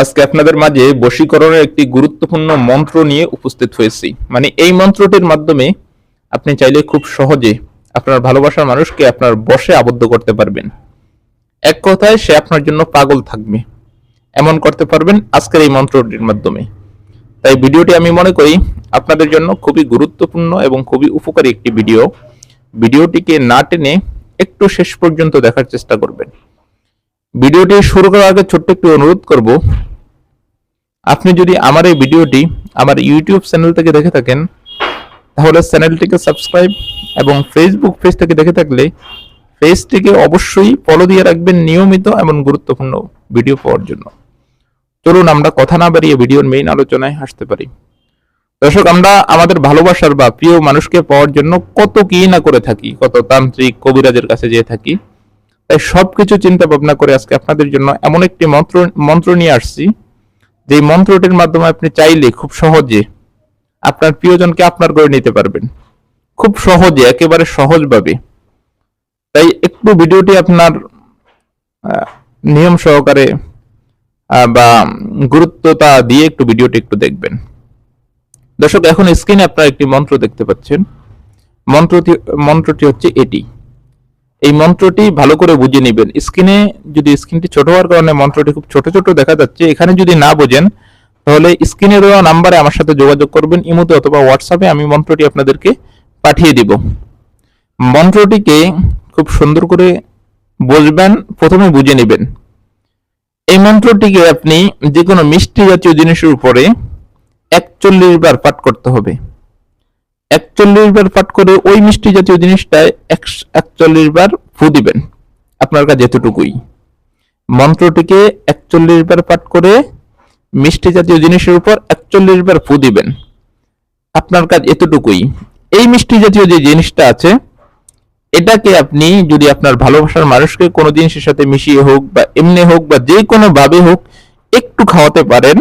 আজকে আপনাদের মাঝে বশীকরণের একটি গুরুত্বপূর্ণ মন্ত্র নিয়ে উপস্থিত হয়েছি। মানে এই মন্ত্রটির মাধ্যমে আপনি চাইলে খুব সহজে আপনার ভালোবাসার মানুষকে আপনার বশে আবদ্ধ করতে পারবেন। এক কথায় সে আপনার জন্য পাগল থাকবে। এমন করতে পারবেন আজকের এই মন্ত্রটির মাধ্যমে। তাই ভিডিওটি আমি মনে করি আপনাদের জন্য খুবই গুরুত্বপূর্ণ এবং খুবই উপকারী একটি ভিডিও। ভিডিওটিকে না টেনে একটু শেষ পর্যন্ত দেখার চেষ্টা করবেন। ভিডিওটি শুরু করার আগে ছোট্ট একটু অনুরোধ করব আপনি যদি আমার এই ভিডিওটি আমার ইউটিউব চ্যানেল থেকে দেখে থাকেন, তাহলে চ্যানেলটিকে সাবস্ক্রাইব এবং ফেসবুক পেজ থেকে দেখে থাকলে পেজটিকে অবশ্যই ফলো দিয়ে রাখবেন নিয়মিত এবং গুরুত্বপূর্ণ ভিডিও পাওয়ার জন্য। চলুন আমরা কথা না বাড়িয়ে ভিডিওর মেইন আলোচনায় আসতে পারি। দর্শক, আমরা আমাদের ভালোবাসার বা প্রিয় মানুষকে পাওয়ার জন্য কত কি না করে থাকি, কত তান্ত্রিক কবিরাজের কাছে যেয়ে থাকি, তাই সবকিছু চিন্তা ভাবনা করে আজকে আপনাদের জন্য এমন একটি মন্ত্র মন্ত্র নিয়ে আসছি। যে মন্ত্রটির মাধ্যমে আপনি চাইলে খুব সহজে আপনার প্রিয়জনকে আপনার করে নিতে পারবেন। খুব সহজে, একেবারে সহজভাবে। তাই একটু ভিডিওটি আপনার নিয়ম সহকারে বা গুরুত্বতা দিয়ে একটু ভিডিওটি একটু দেখবেন। দর্শক, এখন স্ক্রিনে আপনারা একটি মন্ত্র দেখতে পাচ্ছেন। মন্ত্রটি মন্ত্রটি হচ্ছে এটি। এই মন্ত্রটি ভালো করে বুঝে নেবেন। স্ক্রিনে যদি স্ক্রিনটি ছোট হওয়ার কারণে মন্ত্রটি খুব ছোট ছোট দেখা যাচ্ছে, এখানে যদি না বোঝেন, তাহলে স্ক্রিনে দেওয়া নাম্বারে আমার সাথে যোগাযোগ করবেন, ইমোতে অথবা হোয়াটসঅ্যাপে আমি মন্ত্রটি আপনাদেরকে পাঠিয়ে দিব। মন্ত্রটিকে খুব সুন্দর করে বুঝবেন, প্রথমে বুঝে নেবেন। এই মন্ত্রটিকে আপনি যে কোনো মিষ্টি জাতীয় জিনিসের উপরে একচল্লিশ বার পাঠ করতে হবে। একচল্লিশ বার পাঠ করে ওই মিষ্টি জাতীয় জিনিসটায় একচল্লিশ বার ফু দিবেন, আপনার কাছে এতটুকুই। মন্ত্রটিকে একচল্লিশ বার পাঠ করে মিষ্টি জাতীয় জিনিসের উপর একচল্লিশ বার ফু দিবেন, আপনার কাজ এতটুকুই। এই মিষ্টি জাতীয় যে জিনিসটা আছে, এটাকে আপনি যদি আপনার ভালোবাসার মানুষকে কোনো জিনিসের সাথে মিশিয়ে হোক বা এমনি হোক বা যে কোনো ভাবে হোক একটু খাওয়াতে পারেন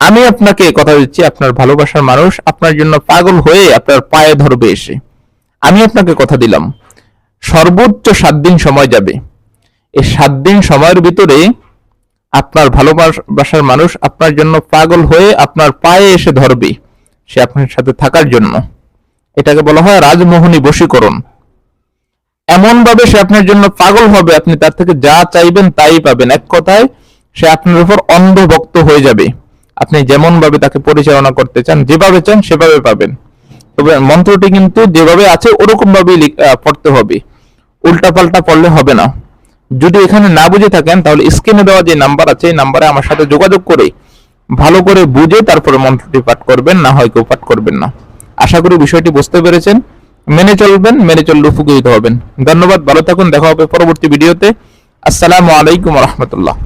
আমি আপনাকে কথা দিচ্ছি, আপনার ভালোবাসার মানুষ আপনার জন্য পাগল হয়ে আপনার পায়ে ধরবে এসে। আমি আপনাকে কথা দিলাম, সর্বোচ্চ সাত দিন সময় যাবে। এই সাত দিন সময়ের ভিতরে আপনার ভালোবাসার মানুষ আপনার জন্য পাগল হয়ে আপনার পায়ে এসে ধরবে, সে আপনার সাথে থাকার জন্য। এটাকে বলা হয় রাজমোহনী বশীকরণ। এমন ভাবে সে আপনার জন্য পাগল হবে, আপনি তার থেকে যা চাইবেন তাই পাবেন। এক কথায়, সে আপনার উপর অন্ধভক্ত হয়ে যাবে। আপনি যেমন ভাবে তাকে পরিচালনা করতে চান, যেভাবে চান সেভাবে পাবেন। তবে মন্ত্রটি কিন্তু যেভাবে আছে ওরকম ভাবেই পড়তে হবে। উল্টা পাল্টা পড়লে হবে না। যদি এখানে না বুঝে থাকেন, তাহলে স্ক্রিনে দেওয়া যে নাম্বার আছে, এই নাম্বারে আমার সাথে যোগাযোগ করে ভালো করে বুঝে তারপরে মন্ত্রটি পাঠ করবেন, না হয় কেউ পাঠ করবেন না। আশা করি বিষয়টি বুঝতে পেরেছেন। মেনে চলবেন, মেনে চললে উপকৃত হবেন। ধন্যবাদ, ভালো থাকুন, দেখা হবে পরবর্তী ভিডিওতে। আসসালামু আলাইকুম রহমতুল্লাহ।